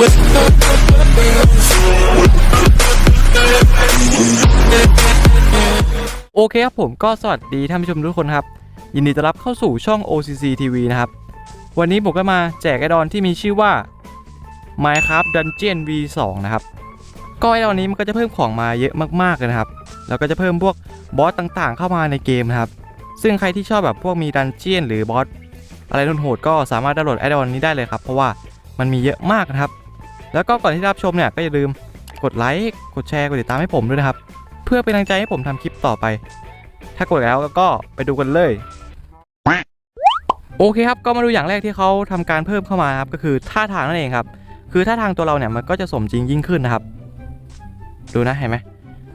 โอเคครับผมก็สวัสดีท่านผู้ชมทุกคนครับ ยินดีต้อนรับเข้าสู่ช่อง OCC TV นะครับ วันนี้ผมก็มาแจกไอดอนที่มีชื่อว่า Minecraft Dungeon V2 นะครับ ก็ไอดอนนี้มันก็จะเพิ่มของมาเยอะมากๆเลยนะครับ แล้วก็จะเพิ่มพวกบอสต่างๆ เข้ามาในเกมนะครับ ซึ่งใครที่ชอบแบบพวกมีดันเจียนหรือบอสอะไรโหดๆก็สามารถดาวน์โหลดไอดอนนี้ได้เลยครับ เพราะว่ามันมีเยอะมากนะครับ แล้วก็ก่อนที่รับชมเนี่ยก็อย่าลืมกดไลค์กดแชร์กดติดตามให้ผมด้วยนะครับ เพื่อเป็นกำลังใจให้ผมทำคลิปต่อไป ถ้ากดแล้วก็ไปดูกันเลย โอเคครับก็มาดูอย่างแรกที่เขาทำการเพิ่มเข้ามาครับก็คือท่าทางนั่นเองครับ คือท่าทางตัวเราเนี่ยมันก็จะสมจริงยิ่งขึ้นนะครับ ดูนะเห็นไหม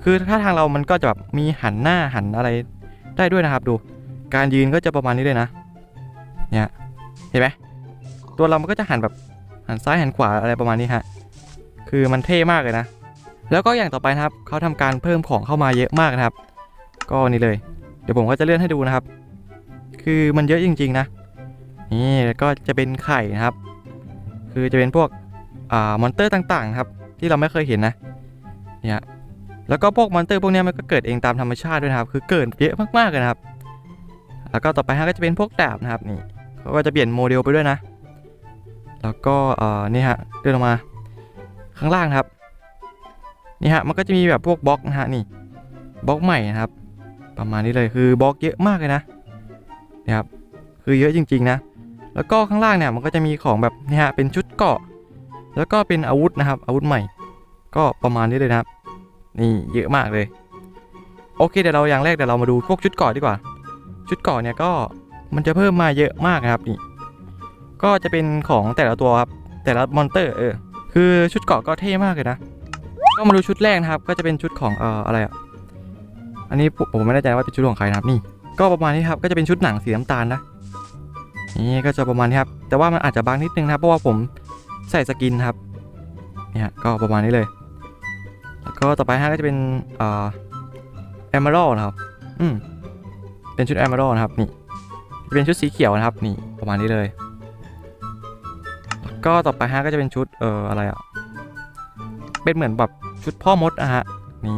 คือท่าทางเรามันก็จะแบบมีหันหน้าหันอะไรได้ด้วยนะครับ ดู การยืนก็จะประมาณนี้เลยนะ เนี่ย เห็นไหมตัวเรามันก็จะหันแบบ หันซ้ายหันขวาอะไรประมาณนี้ฮะคือมันเท่มากเลยนะ แล้วก็อย่างต่อไปนะครับเขาทำการเพิ่มของเข้ามาเยอะมากนะครับ ก็นี่เลย เดี๋ยวผมก็จะเลื่อนให้ดูนะครับ คือมันเยอะจริง ๆ นะ นี่แล้วก็จะเป็นไข่นะครับ คือจะเป็นพวกอ่ามอนเตอร์ต่างๆครับ ที่เราไม่เคยเห็นนะเนี่ยแล้วก็พวกมอนเตอร์พวกนี้มันก็เกิดเองตามธรรมชาติด้วยนะครับ คือเกิดเยอะมากๆเลยนะครับ แล้วก็ต่อไปฮะก็จะเป็นพวกดาบนะครับนี่เขาก็จะเปลี่ยนโมเดลไปด้วยนะ แล้วก็เออนี่ฮะเดินลงมาข้างล่างครับนี่ฮะมันก็จะมีแบบพวกบล็อกนะฮะนี่บล็อกใหม่นะครับ ประมาณนี้เลยคือบล็อกเยอะมากเลยนะนี่ครับคือเยอะจริงๆนะแล้วก็ข้างล่างเนี่ยมันก็จะมีของแบบนี่ฮะเป็นชุดเกาะ แล้วก็เป็นอาวุธนะครับ อาวุธใหม่ ก็ประมาณนี้เลยนะครับ นี่เยอะมากเลยโอเคเดี๋ยวเราอย่างแรกเดี๋ยวเรามาดูพวกชุดเกาะดีกว่า ชุดเกาะเนี่ยก็มันจะเพิ่มมาเยอะมากนะครับนี่ ก็จะเป็นของแต่ละตัวครับ แต่ละมอนเตอร์เออคือชุดเกาะก็เท่มากเลยนะ ก็มาดูชุดแรกนะครับ ก็จะเป็นชุดของเอ่ออะไรอะอันนี้ผมไม่แน่ใจว่าเป็นชุดของใครนะครับนี่ ก็ประมาณนี้ครับก็จะเป็นชุดหนังสีน้ำตาลนะนี่ก็จะประมาณนี้ครับ แต่ว่ามันอาจจะบางนิดนึงนะเพราะว่าผมใส่สกินครับเนี่ยก็ประมาณนี้เลย แล้วก็ต่อไปฮะก็จะเป็นเอ่อแอมเบอร์นะครับ อืมเป็นชุดแอมเบอร์นะครับนี่จะเป็นชุดสีเขียวนะครับ นี่ประมาณนี้เลย ก็ต่อไปฮะก็จะเป็นชุดเอ่ออะไรอะ เป็นเหมือนแบบชุดพ่อมดอะฮะ นี่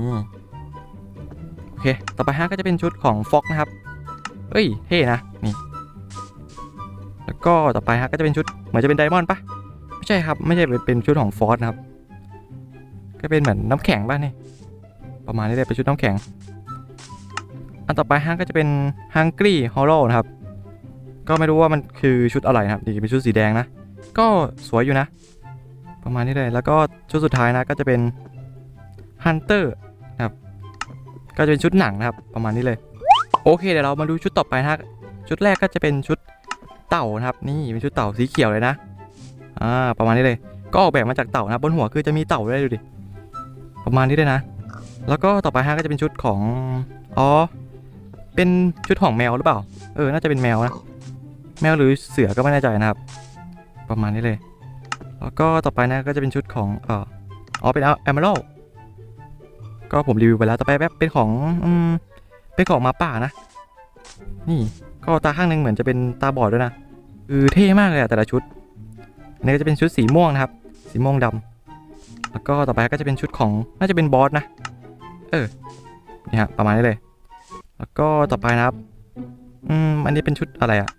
โอเค ต่อไปฮะก็จะเป็นชุดของฟ็อกนะครับ เอ้ย เท่นะ นี่ แล้วก็ต่อไปฮะก็จะเป็นชุดเหมือนจะเป็นไดมอนด์ปะไม่ใช่ครับ ไม่ใช่เป็นเป็นชุดของฟอสนะครับ ก็เป็นเหมือนน้ำแข็งป่ะนี่ ประมาณนี้เลยเป็นชุดน้ำแข็ง อันต่อไปฮะก็จะเป็น Hungry Hollow นะครับ ก็ไม่รู้ว่ามันคือชุดอะไรนะครับนี่เป็นชุดสีแดงนะ ก็สวยอยู่นะ ประมาณนี้เลย แล้วก็ชุดสุดท้ายนะก็จะเป็น Hunter นะครับ ก็จะเป็นชุดหนังนะครับ ประมาณนี้เลย โอเคเดี๋ยวเรามาดูชุดต่อไปนะฮะชุดแรกก็จะเป็นชุดเต่านะครับ นี่เป็นชุดเต่าสีเขียวเลยนะ อ่า ประมาณนี้เลย ก็ออกแบบมาจากเต่านะบนหัวคือจะมีเต่าด้วยดูดิ ประมาณนี้เลยนะ แล้วก็ต่อไปฮะก็จะเป็นชุดของ อ๋อ เป็นชุดของแมวหรือเปล่า เออ น่าจะเป็นแมวนะ แมวหรือเสือก็ไม่แน่ใจนะครับ ประมาณนี้เลย แล้วก็ต่อไปนะก็จะเป็นชุดของเอ่ออ๋อเป็นแอมเบอร์ก็ผมรีวิวไปแล้วต่อไปแบบเป็นของอืมเป็นของหมาป่านะ นี่ก็ตาข้างหนึงเหมือนจะเป็นตาบอดด้วยนะคือเท่มากเลยอะแต่ละชุดอันนี้ก็จะเป็นชุดสีม่วงนะครับ สีม่วงดำแล้วก็ต่อไปก็จะเป็นชุดของน่าจะเป็นบอสนะ เออนี่ฮะประมาณนี้เลย แล้วก็ต่อไปนะครับ อืมอันนี้เป็นชุดอะไรอะ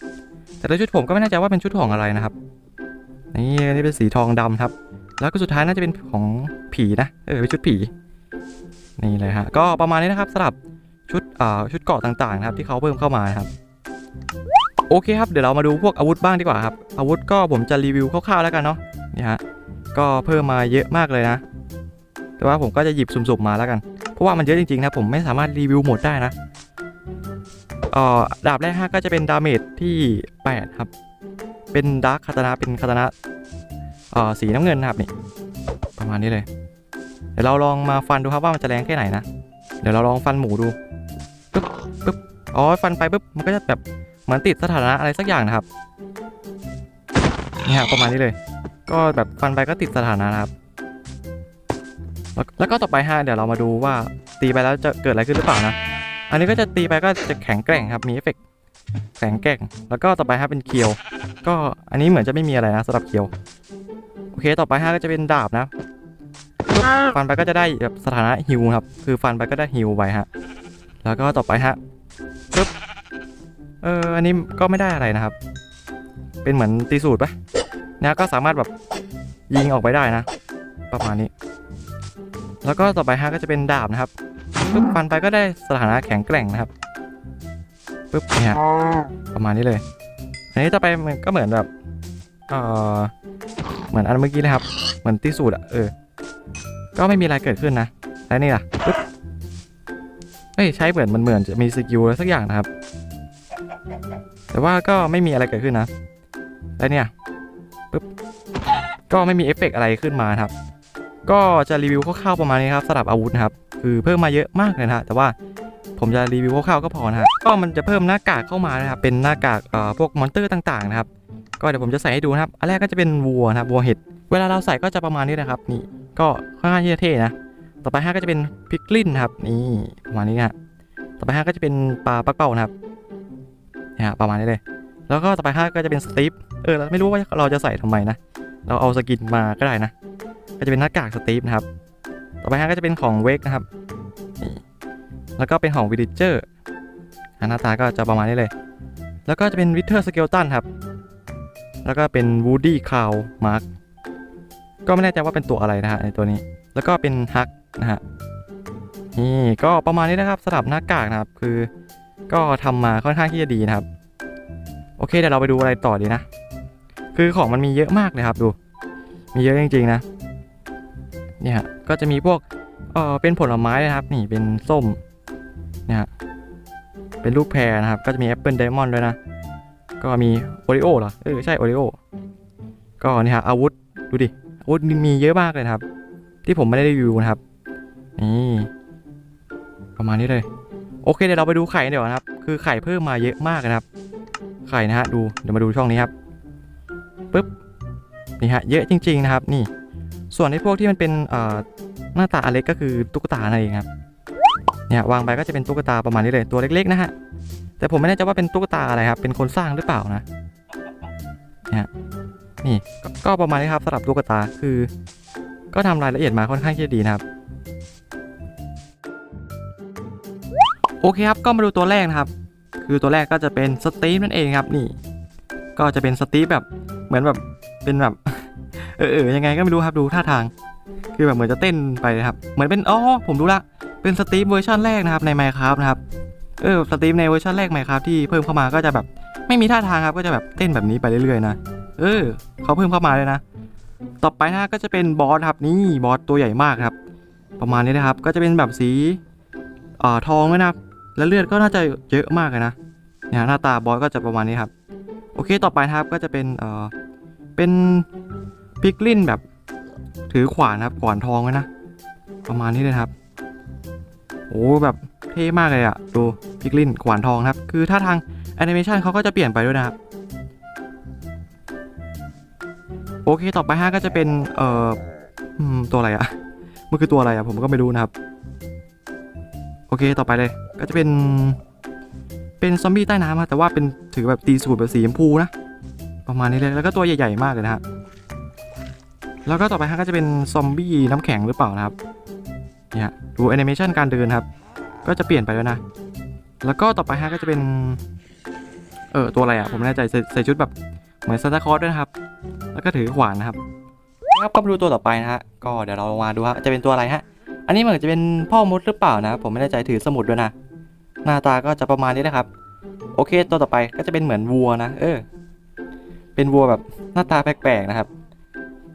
แต่ละชุดผมก็ไม่แน่ใจว่าเป็นชุดของอะไรนะครับ นี่อันนี้เป็นสีทองดำครับ แล้วก็สุดท้ายน่าจะเป็นของผีนะ เออเป็นชุดผี นี่เลยฮะ ก็ประมาณนี้นะครับสำหรับชุดอ่าชุดเกราะต่างๆนะครับที่เขาเพิ่มเข้ามาครับ โอเคครับ เดี๋ยวเรามาดูพวกอาวุธบ้างดีกว่าครับ อาวุธก็ผมจะรีวิวคร่าวๆแล้วกันเนาะ นี่ฮะ ก็เพิ่มมาเยอะมากเลยนะ แต่ว่าผมก็จะหยิบสุ่มๆมาแล้วกัน เพราะว่ามันเยอะจริงๆนะผมไม่สามารถรีวิวหมดได้นะเอ่อดาบแรกฮะก็จะเป็นดาเมจที่ 8 ครับ เป็นดาร์คคาตานะเป็นคาตานะอ่อสีน้ำเงินนะครับนี่ประมาณนี้เลย เดี๋ยวเราลองมาฟันดูครับว่ามันจะแรงแค่ไหนนะ เดี๋ยวเราลองฟันหมูดูปึ๊บปึ๊บอ๋อฟันไปปึ๊บมันก็จะแบบเหมือนติดสถานะอะไรสักอย่างนะครับนี่ฮะประมาณนี้เลย ก็แบบฟันไปก็ติดสถานะนะครับ แลแล้วก็ต่อไปฮะเดี๋ยวเรามาดูว่าตีไปแล้วจะเกิดอะไรขึ้นหรือเปล่านะ อันนี้ก็จะตีไปก็จะแข็งแกร่งครับมีเอฟเฟกต์ แข็งแกร่ง แล้วก็ต่อไปฮะเป็นเคียว ก็อันนี้เหมือนจะไม่มีอะไรนะสำหรับเคียว โอเคต่อไปฮะก็จะเป็นดาบนะ ฟันไปก็จะได้แบบสถานะฮิวครับ คือฟันไปก็ได้ฮิวไปฮะ แล้วก็ต่อไปฮะปึ๊บ เอออันนี้ก็ไม่ได้อะไรนะครับ เป็นเหมือนตีสูตรปะเนี่ยก็สามารถแบบยิงออกไปได้นะ ประมาณนี้ แล้วก็ต่อไปฮะก็จะเป็นดาบนะครับปึ๊บฟันไปก็ได้สถานะแข็งแกร่งนะครับ ปึ๊บเนี่ยประมาณนี้เลย อันนี้ต่อไปมันก็เหมือนแบบเออเหมือนอันเมื่อกี้นะครับ เหมือนตีสูตรอะเออ ก็ไม่มีอะไรเกิดขึ้นนะ แล้วนี่ล่ะปึ๊บเฮ้ยใช้เหมือนมันเหมือนจะมีสกิลอะไรสักอย่างนะครับ แต่ว่าก็ไม่มีอะไรเกิดขึ้นนะ แล้วเนี่ยปึ๊บก็ไม่มีเอฟเฟกต์อะไรขึ้นมาครับ ก็จะรีวิวคร่าวๆประมาณนี้ครับสำหรับอาวุธนะครับ คือเพิ่มมาเยอะมากเลยนะฮะแต่ว่า ผมจะรีวิวคร่าวๆก็พอนะฮะก็มันจะเพิ่มหน้ากากเข้ามานะครับเป็นหน้ากากเอ่อพวกมอนเตอร์ต่างๆนะครับก็เดี๋ยวผมจะใส่ให้ดูนะครับ อันแรกก็จะเป็นวัวนะครับวัวเห็ด เวลาเราใส่ก็จะประมาณนี้นะครับ นี่ ก็ค่อนข้างที่จะเท่นะ ต่อไปห้าก็จะเป็นพิกลินนะครับ นี่ประมาณนี้นะต่อไปห้าก็จะเป็นปลาปักเป้านะครับเนี่ยฮะประมาณนี้เลย แล้วก็ต่อไปห้าก็จะเป็นสตีฟเออเราไม่รู้ว่าเราจะใส่ทำไมนะ เราเอาสกินมาก็ได้นะ ก็จะเป็นหน้ากากสตีฟนะครับ ต่อไปห้าก็จะเป็นของเวกนะครับนี่ แล้วก็เป็นของวิดิเจอร์หน้าตาก็จะประมาณนี้เลย แล้วก็จะเป็นวิเทอร์สเกลตันครับ แล้วก็เป็นวูดี้คาวมาร์กก็ไม่แน่ใจว่าเป็นตัวอะไรนะฮะในตัวนี้ แล้วก็เป็นฮักนะฮะ นี่ก็ประมาณนี้นะครับสำหรับหน้ากากนะครับ คือก็ทำมาค่อนข้างที่จะดีนะครับ โอเคเดี๋ยวเราไปดูอะไรต่อดีนะ คือของมันมีเยอะมากเลยครับดู มีเยอะจริงๆนะ เนี่ยฮะก็จะมีพวก เออเป็นผลไม้นะครับ นี่เป็นส้ม นี่ยฮะเป็นลูกแพรนะครับ ก็จะมีแอปเปิลไดมอนด์ด้วยนะ ก็มีโอริโอเหรอ เออ ใช่โอริโอ ก็นี่ฮะอาวุธ ดูดิ อาวุธมีเยอะมากเลยครับ ที่ผมไม่ได้รีวิวนะครับ นี่ประมาณนี้เลย โอเคเดี๋ยวเราไปดูไข่เดี๋ยวนะครับ คือไข่เพิ่มมาเยอะมากนะครับ ไข่นะฮะ ดู เดี๋ยวมาดูช่องนี้ครับปึ๊บ นี่ฮะ เยอะจริง ๆ นะครับ นี่ ส่วนในพวกที่มันเป็นหน้าตาอเล็กก็คือตุ๊กตานั่นเองครับ เนี่ยวางไปก็จะเป็นตุ๊กตาประมาณนี้เลยตัวเล็กๆนะฮะแต่ผมไม่แน่ใจว่าเป็นตุ๊กตาอะไรครับเป็นคนสร้างหรือเปล่านะเนี่ยนี่ก็ประมาณนี้ครับสำหรับตุ๊กตาคือ ก็ทำรายละเอียดมาค่อนข้างที่จะดีนะครับโอเคครับก็มาดูตัวแรกนะครับคือตัวแรกก็จะเป็นสตีฟนั่นเองครับนี่ ก็จะเป็นสตีฟแบบเหมือนแบบเป็นแบบเออเออยังไงก็ไม่รู้ครับดูท่าทาง คือแบบเหมือนจะเต้นไปนะครับ เหมือนเป็นอ๋อผมรู้ละ เป็นสตีฟเวอร์ชันแรกนะครับใน Minecraft นะครับเออสตีฟในเวอร์ชันแรก Minecraft ที่เพิ่มเข้ามาก็จะแบบไม่มีท่าทางครับก็จะแบบเต้นแบบนี้ไปเรื่อยๆนะเออเขาเพิ่มเข้ามาเลยนะ ต่อไปนะก็จะเป็นบอสครับนี่บอสตัวใหญ่มากครับ ประมาณนี้นะครับก็จะเป็นแบบสีเอ่อทองนะครับแล้วเลือดก็น่าจะเยอะมากเลยนะเนี่ยหน้าตาบอสก็จะประมาณนี้ครับ โอเคต่อไปนะครับก็จะเป็นเอ่อเป็นพิกลินแบบถือขวานครับขวานทองไว้นะ ประมาณนี้เลยครับ โอ้แบบเท่มากเลยอะดูพิกลินขวานทองครับ คือถ้าทางแอนิเมชันเขาก็จะเปลี่ยนไปด้วยนะครับ โอเคต่อไปฮะก็จะเป็น เอ่อตัวอะไรอะมันคือตัวอะไรอะผมก็ไม่รู้นะครับ โอเคต่อไปเลย ก็จะเป็น เป็นซอมบี้ใต้น้ำครับแต่ว่าเป็นถือแบบตีสูตรแบบสีชมพูนะประมาณนี้เลยแล้วก็ตัวใหญ่ๆมากเลยนะฮะแล้วก็ต่อไปฮะก็จะเป็นซอมบี้น้ำแข็งหรือเปล่านะครับ เนี่ยดูแอนิเมชันการเดินครับ ก็จะเปลี่ยนไปแล้วนะ แล้วก็ต่อไปฮะก็จะเป็น เออตัวอะไรอะผมไม่แน่ใจใส่ใส่ชุดแบบเหมือนซานตาคลอสด้วยนะครับ แล้วก็ถือขวานนะครับครับก็มาดูตัวต่อไปนะฮะก็เดี๋ยวเรามาดูฮะจะเป็นตัวอะไรฮะ อันนี้เหมือนจะเป็นพ่อมดหรือเปล่านะผมไม่แน่ใจถือสมุดด้วยนะ หน้าตาก็จะประมาณนี้นะครับ โอเคตัวต่อไปก็จะเป็นเหมือนวัวนะเออ เป็นวัวแบบหน้าตาแปลกๆนะครับ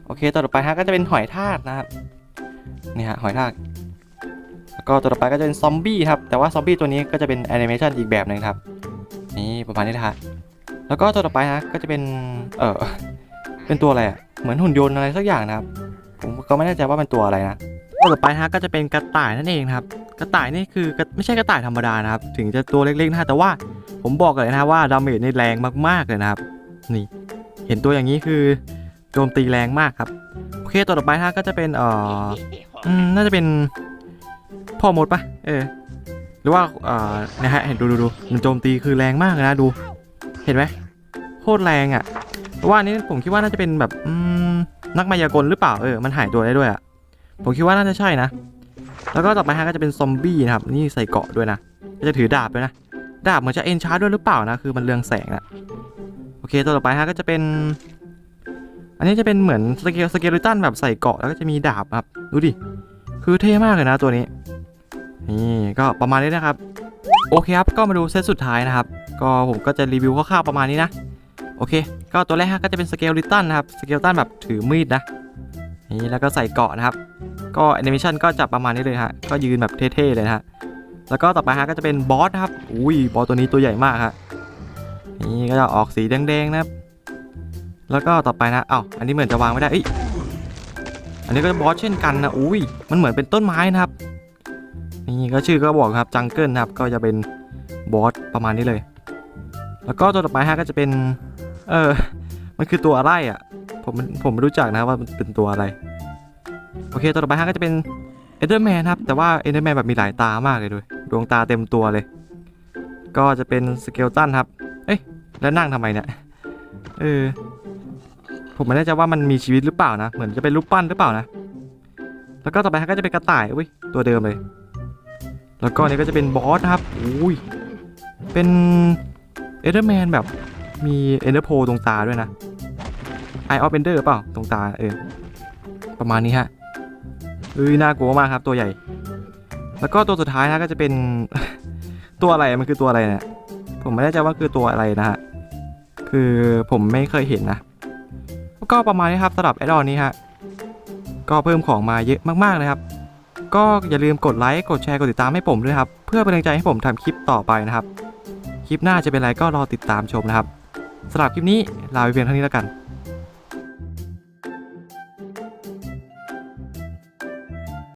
โอเคตัวต่อไปฮะก็จะเป็นหอยทากนะครับนี่ฮะหอยทาก แล้วก็ตัวต่อไปก็จะเป็นซอมบี้ครับ แต่ว่าซอมบี้ตัวนี้ก็จะเป็นแอนิเมชันอีกแบบหนึ่งครับ นี่ประมาณนี้นะฮะแล้วก็ตัวต่อไปฮะก็จะเป็น เออเป็นตัวอะไรอะเหมือนหุ่นยนต์อะไรสักอย่างนะครับ ผมก็ไม่แน่ใจว่าเป็นตัวอะไรนะตัวต่อไปฮะก็จะเป็นกระต่ายนั่นเองครับ กระต่ายนี่คือไม่ใช่กระต่ายธรรมดานะครับ ถึงจะตัวเล็กๆนะแต่ว่าผมบอกเลยนะว่าดาเมจนี่แรงมากๆเลยนะครับ นี่ เห็นตัวอย่างนี้คือโจมตีแรงมากครับ โอเคตัวต่อไปฮะก็จะเป็นเอ่อน่าจะเป็น พ่อมดปะเออ หรือว่าเอ่อนะฮะเห็นดูดูดูมันโจมตีคือแรงมากเลยนะดู เห็นไหมโคตรแรงอะเพราะว่านี้ผมคิดว่าน่าจะเป็นแบบนักมายากลหรือเปล่าเออมันหายตัวได้ด้วยอะผมคิดว่าน่าจะใช่นะ แล้วก็ต่อไปฮะก็จะเป็นซอมบี้นะครับนี่ใส่เกาะด้วยนะก็จะถือดาบด้วยนะดาบเหมือนจะเอนชาร์ด้วยหรือเปล่านะคือมันเรืองแสงอะโอเคตัวต่อไปฮะก็จะเป็น อันนี้จะเป็นเหมือนสเกลสเกลิตันแบบใส่เกาะแล้วก็จะมีดาบครับดูดิคือเท่มากเลยนะตัวนี้ นี่ก็ประมาณนี้นะครับ โอเคครับ ก็มาดูเซตสุดท้ายนะครับ ก็ผมก็จะรีวิวคร่าวๆประมาณนี้นะ โอเค ก็ตัวแรกฮะก็จะเป็นสเกลลิตันนะครับ สเกลตันแบบถือมีดนะ นี่แล้วก็ใส่เกาะนะครับ ก็แอนิเมชันก็จับประมาณนี้เลยฮะ ก็ยืนแบบเท่ๆเลยนะฮะ แล้วก็ต่อไปฮะก็จะเป็นบอสนะครับ อุ้ยบอสตัวนี้ตัวใหญ่มากฮะ นี่ก็จะออกสีแดงๆนะครับ แล้วก็ต่อไปนะอ้าวอันนี้เหมือนจะวางไม่ได้อ้ยอันนี้ก็บอสเช่นกันนะ อุ้ย มันเหมือนเป็นต้นไม้นะครับ นี่ก็ชื่อก็บอกครับจังเกิลนะครับก็จะเป็นบอสประมาณนี้เลย แล้วก็ตัวต่อไปฮะก็จะเป็น เออมันคือตัวอะไรอะ ผมผมไม่รู้จักนะว่ามันเป็นตัวอะไร โอเคตัวต่อไปฮะก็จะเป็นเอเดอร์แมนครับ แต่ว่าเอเดอร์แมนแบบมีหลายตามากเลยด้วยดวงตาเต็มตัวเลย ก็จะเป็นสเกลตันครับ เอ้ยแล้วนั่งทำไมเนี่ยเออผมไม่แน่ใจว่ามันมีชีวิตหรือเปล่านะ เหมือนจะเป็นรูปปั้นหรือเปล่านะ แล้วก็ต่อไปฮะก็จะเป็นกระต่ายอุ้ยตัวเดิมเลย แล้วก็นี่ก็จะเป็นบอสนะครับอุ้ยเป็นเอเดอร์แมนแบบมีเอเดอร์โพตรงตาด้วยนะไอออฟเอนเดอร์เปล่าตรงตาเออประมาณนี้ฮะเอ้ยน่ากลัวมากครับตัวใหญ่ แล้วก็ตัวสุดท้ายนะก็จะเป็นตัวอะไรมันคือตัวอะไรเนี่ยผมไม่แน่ใจว่าคือตัวอะไรนะฮะคือผมไม่เคยเห็นนะก็ประมาณนี้ครับสำหรับแอดออนนี้ฮะก็เพิ่มของมาเยอะมากๆเลยครับ ก็อย่าลืมกดไลค์กดแชร์กดติดตามให้ผมด้วยครับ เพื่อเป็นกำลังใจให้ผมทำคลิปต่อไปนะครับ คลิปหน้าจะเป็นอะไรก็รอติดตามชมนะครับสำหรับคลิปนี้ลาไปเพียงเท่านี้แล้วกัน